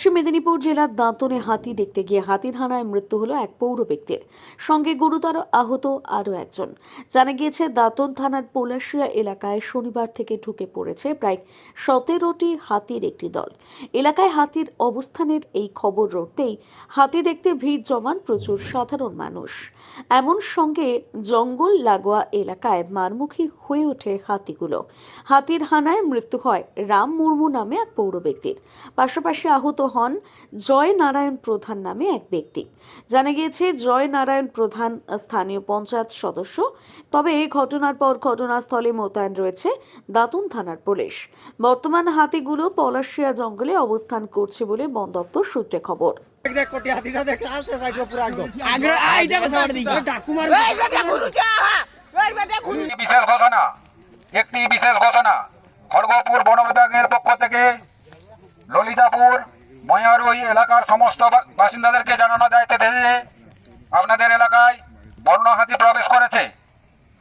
পশ্চিম মেদিনীপুর জেলার দাঁতনে হাতি দেখতে গিয়ে হাতির হানায় মৃত্যু হলো এক পৌর ব্যক্তির। সঙ্গে গুরুতর আহত আরও একজন। জানা গিয়েছে, দাঁতন থানার পলাশিয়া এলাকায় শনিবার থেকে ঢুকে পড়েছে প্রায় সতেরোটি হাতির একটি দল। এলাকায় হাতির অবস্থানের এই খবর রটতেই হাতি দেখতে ভিড় জমান প্রচুর সাধারণ মানুষ। এমন সঙ্গে জঙ্গল লাগোয়া এলাকায় মারমুখী হয়ে ওঠে হাতিগুলো। হাতির হানায় মৃত্যু হয় রাম মুর্মু নামে এক পৌর ব্যক্তির। পাশাপাশি আহত হন জয় নারায়ণ প্রধান নামে এক ব্যক্তি। জানা গিয়েছে জয় নারায়ণ প্রধান স্থানীয় পঞ্চায়েত সদস্য। তবে এই ঘটনার পর ঘটনাস্থলে মোতায়েন রয়েছে দাতুন থানার পুলিশ। বর্তমান হাতিগুলো পলাশিয়া জঙ্গলে অবস্থান করছে বলে বন দপ্তর সূত্রে খবর। একটি বিশেষ ঘোষণা একটি বিশেষ ঘোষণা খড়গপুর বন বিভাগের পক্ষ থেকে ললিতাপুর ময়ারুই এলাকার সমস্ত বাসিন্দাদেরকে জানানো যাইতেছে যে আপনাদের এলাকায় বন্য হাতি প্রবেশ করেছে।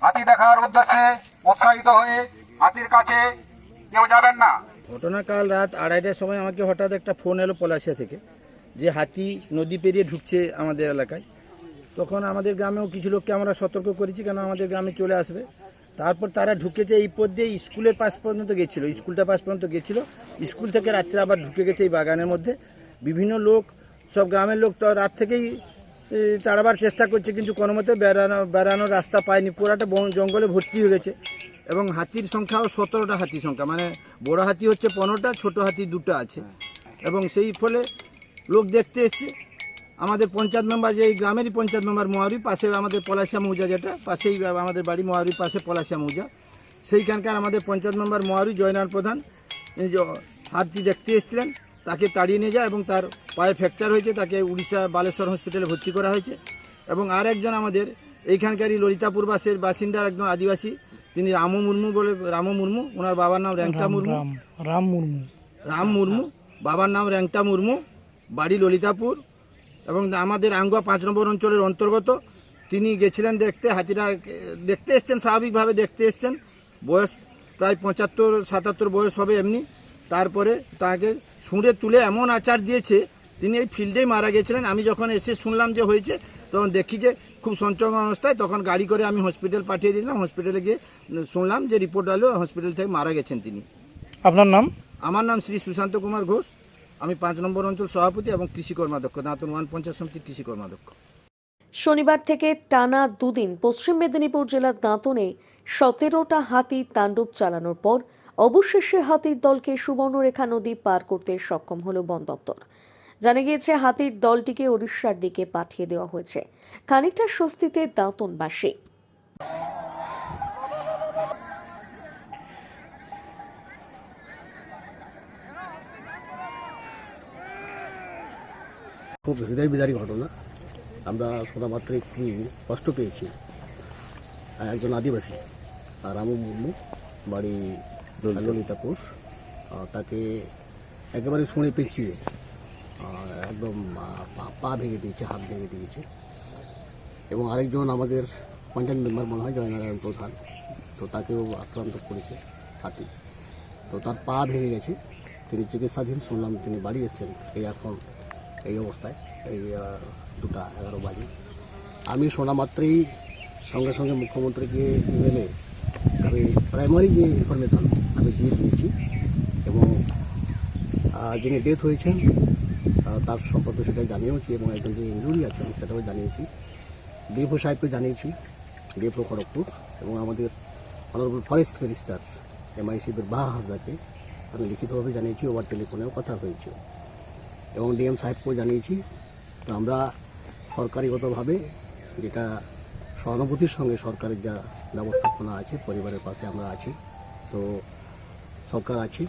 হাতি দেখার উদ্দেশ্যে উৎসাহিত হয়ে হাতির কাছে কেউ যাবেন না। ঘটনা কাল রাত আড়াইটার সময় আমাকে হঠাৎ একটা ফোন এলো পলাশিয়া থেকে যে হাতি নদী পেরিয়ে ঢুকছে আমাদের এলাকায়। তখন আমাদের গ্রামেও কিছু লোককে আমরা সতর্ক করেছি, কেন আমাদের গ্রামে চলে আসবে? তারপর তারা ঢুকেছে এই পথ দিয়ে স্কুলের পাশ পর্যন্ত গেছিল, স্কুলটা পাশ পর্যন্ত গেছিল। স্কুল থেকে রাত্রে আবার ঢুকে গেছে এই বাগানের মধ্যে। বিভিন্ন লোক, সব গ্রামের লোক তো রাত থেকেই তাড়াবার চেষ্টা করছে, কিন্তু কোনো মতে বেড়ানো, বেড়ানোর রাস্তা পায়নি। পুরাটা জঙ্গলে ভর্তি হয়ে গেছে। এবং হাতির সংখ্যাও সতেরোটা হাতির সংখ্যা। মানে বড় হাতি হচ্ছে পনেরোটা, ছোট হাতি দুটো আছে। এবং সেই ফলে লোক দেখতে এসছে। আমাদের পঞ্চায়েত মেম্বার যে এই গ্রামেরই পঞ্চায়েত মেম্বার মহারি পাশে আমাদের পলাশিয়া মৌজা যেটা পাশেই আমাদের বাড়ি মহারির পাশে পলাশিয়া মৌজা। সেইখানকার আমাদের পঞ্চায়েত মেম্বার মহারি জয়নার প্রধান এই যে হাতি দেখতে এসেছিলেন তাকে তাড়িয়ে নিয়ে যায় এবং তার পায়ে ফ্র্যাকচার হয়েছে তাকে উড়িষ্যা বালেশ্বর হসপিটালে ভর্তি করা হয়েছে। এবং আর একজন আমাদের এইখানকারই ললিতাপুর বাসের বাসিন্দার একজন আদিবাসী তিনি রামু মুর্মু বলে রামু মুর্মু ওনার বাবার নাম র্যাংটা মুর্মু। রাম মুর্মু। রাম মুর্মু বাবার নাম র্যাংটা মুর্মু বাড়ি ললিতাপুর। এবং আমাদের আঙ্গুয়া পাঁচ নম্বর অঞ্চলের অন্তর্গত তিনি গেছিলেন দেখতে হাতিরা দেখতে এসছেন স্বাভাবিকভাবে দেখতে এসছেন। বয়স প্রায় পঁচাত্তর সাতাত্তর বয়স হবে এমনি। তারপরে তাকে শুঁড়ে তুলে এমন আচার দিয়েছে তিনি এই ফিল্ডেই মারা গেছিলেন। আমি যখন এসে শুনলাম যে হয়েছে তখন দেখি যে খুব সঞ্চয় অবস্থায় তখন গাড়ি করে আমি হসপিটাল পাঠিয়ে দিয়েছিলাম। হসপিটালে গিয়ে শুনলাম যে রিপোর্ট হলো হসপিটাল থেকে মারা গেছেন তিনি। আপনার নাম? আমার নাম শ্রী সুশান্ত কুমার ঘোষ। আমি পাঁচ নম্বর অঞ্চল সভাপতি এবং কৃষি কর্মাধ্যক্ষ দাঁতন ওয়ান পঞ্চায়েত সমিতির কৃষি কর্মাধ্যক্ষ শনিবার থেকে টানা দুদিন পশ্চিম মেদিনীপুর জেলার দাঁতনে সতেরোটা হাতি তাণ্ডব চালানোর পর অবশেষে হাতির দলকে সুবর্ণরেখা নদী পার করতে সক্ষম হল বন দপ্তর। জানা গিয়েছে, হাতির দলটিকে উড়িষ্যার দিকে পাঠিয়ে দেওয়া হয়েছে। খানিকটা স্বস্তিতে দাঁতনবাসী। খুব হৃদয় বিদারী ঘটনা। আমরা শোনা মাত্রই খুবই কষ্ট পেয়েছি। একজন আদিবাসী, রামু মুর্মু, বাড়ি ললিতাপুর তাকে একেবারে শুনে পেঁচিয়ে একদম পা ভেঙে দিয়েছে, হাত ভেঙে দিয়েছে। এবং আরেকজন আমাদের পঞ্চায়েত মেম্বার মনে হয় জয়নারায়ণ প্রধান, তো তাকেও আক্রান্ত করেছে হাতি। তো তার পা ভেঙে গেছে। তিনি চিকিৎসাধীন, শুনলাম তিনি বাড়ি এসেছেন। এই এখন এই অবস্থায়, এই দুটা এগারো বাজে। আমি শোনা মাত্রই সঙ্গে সঙ্গে মুখ্যমন্ত্রীকে ইমেলে আমি প্রাইমারি যে ইনফরমেশান আমি দিয়ে দিয়েছি এবং যিনি ডেথ হয়েছেন তার সম্পর্কে সেটা জানিয়েওছি এবং একজন যে ইঞ্জুরি আছেন সেটাও জানিয়েছি। ডিএফও সাহেবকে জানিয়েছি ডিএফও খড়গপুর এবং আমাদের honourable forest minister MIC Baha হাসদাকে আমি লিখিতভাবে জানিয়েছি ওভার টেলিফোনেও কথা হয়েছে। এবং ডিএম সাহেবকেও জানিয়েছি। তো আমরা সরকারিগতভাবে যেটা সহানুভূতির সঙ্গে সরকারের যা ব্যবস্থাপনা আছে, পরিবারের পাশে আমরা আছি। তো সরকার আছে,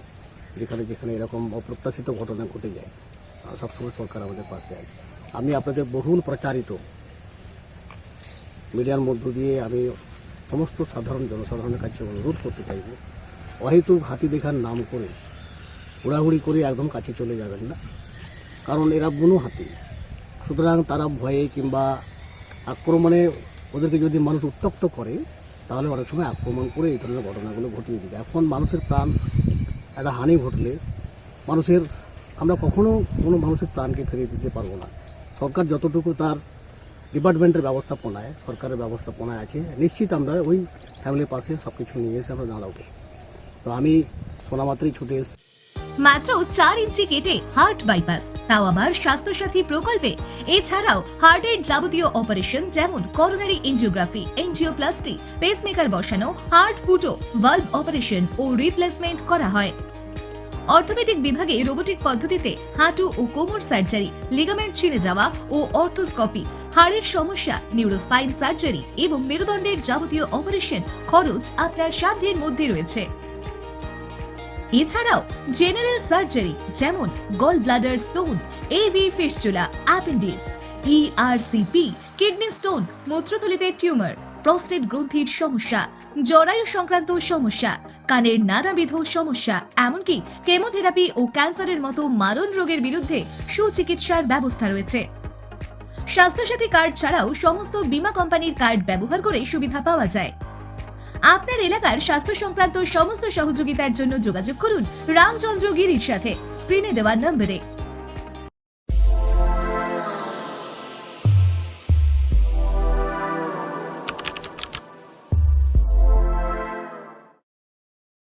যেখানে যেখানে এরকম অপ্রত্যাশিত ঘটনা ঘটে যায় সবসময় সরকার আমাদের পাশে আছে। আমি আপনাদের বহুল প্রচারিত মিডিয়ার মধ্য দিয়ে আমি সমস্ত সাধারণ জনসাধারণের কাছে অনুরোধ করতে চাইব, অহেতুক হাতি দেখার নাম করে হুড়াহুড়ি করে একদম কাছে চলে যাবেন না। কারণ এরা বুনো হাতি। সুতরাং তারা ভয়ে কিংবা আক্রমণে ওদেরকে যদি মানুষ উত্তক্ত করে, তাহলে অনেক সময় আক্রমণ করে এই ধরনের ঘটনাগুলো ঘটিয়ে দিবে। এখন মানুষের প্রাণ একটা হানি ঘটলে মানুষের, আমরা কখনো কোনো মানুষের প্রাণকে ফিরিয়ে দিতে পারব না। সরকার যতটুকু তার ডিপার্টমেন্টের ব্যবস্থাপনায়, সরকারের ব্যবস্থাপনায় আছে, নিশ্চিত আমরা ওই ফ্যামিলির পাশে সব কিছু নিয়ে এসে আমরা দাঁড়াবো। তো আমি শোনামাত্রই ছুটে এসেছি। মাত্র চার ইঞ্চি কেটে হার্ট বাইপাস তাও আবার স্বাস্থ্যসাথী প্রকল্পে। এছাড়াও হার্টের যাবতীয় অপারেশন যেমন করোনারি এনজিওগ্রাফি এনজিওপ্লাস্টি পেসমেকার বসানো হার্ট ফুটো ভাল্ভ অপারেশন ও রিপ্লেসমেন্ট করা হয়। অর্থোপেডিক বিভাগে রোবোটিক পদ্ধতিতে হাঁটু ও কোমর সার্জারি লিগামেন্ট ছিঁড়ে যাওয়া ও অর্থোস্কোপি, হাড়ের সমস্যা নিউরোস্পাইন সার্জারি এবং মেরুদণ্ডের যাবতীয় অপারেশন খরচ আপনার সাধ্যের মধ্যে রয়েছে। এছাড়াও জেনারেল সার্জারি যেমন gall bladder stone AV fistula appendix ERCP kidney stone মূত্রথলিতে tumour prostate গ্রন্থির সমস্যা, জরায়ু সংক্রান্ত সমস্যা, কানের নানাবিধ সমস্যা, এমনকি কেমোথেরাপি ও ক্যান্সারের মতো মারণ রোগের বিরুদ্ধে সুচিকিৎসার ব্যবস্থা রয়েছে। স্বাস্থ্যসাথী কার্ড ছাড়াও সমস্ত বীমা কোম্পানির কার্ড ব্যবহার করে সুবিধা পাওয়া যায়। আপনার এলাকার স্বাস্থ্য সংক্রান্ত সমস্ত সহযোগিতার জন্য যোগাযোগ করুন রামচন্দ্র গিরির সাথে। স্ক্রিনে দেওয়ার নম্বরে।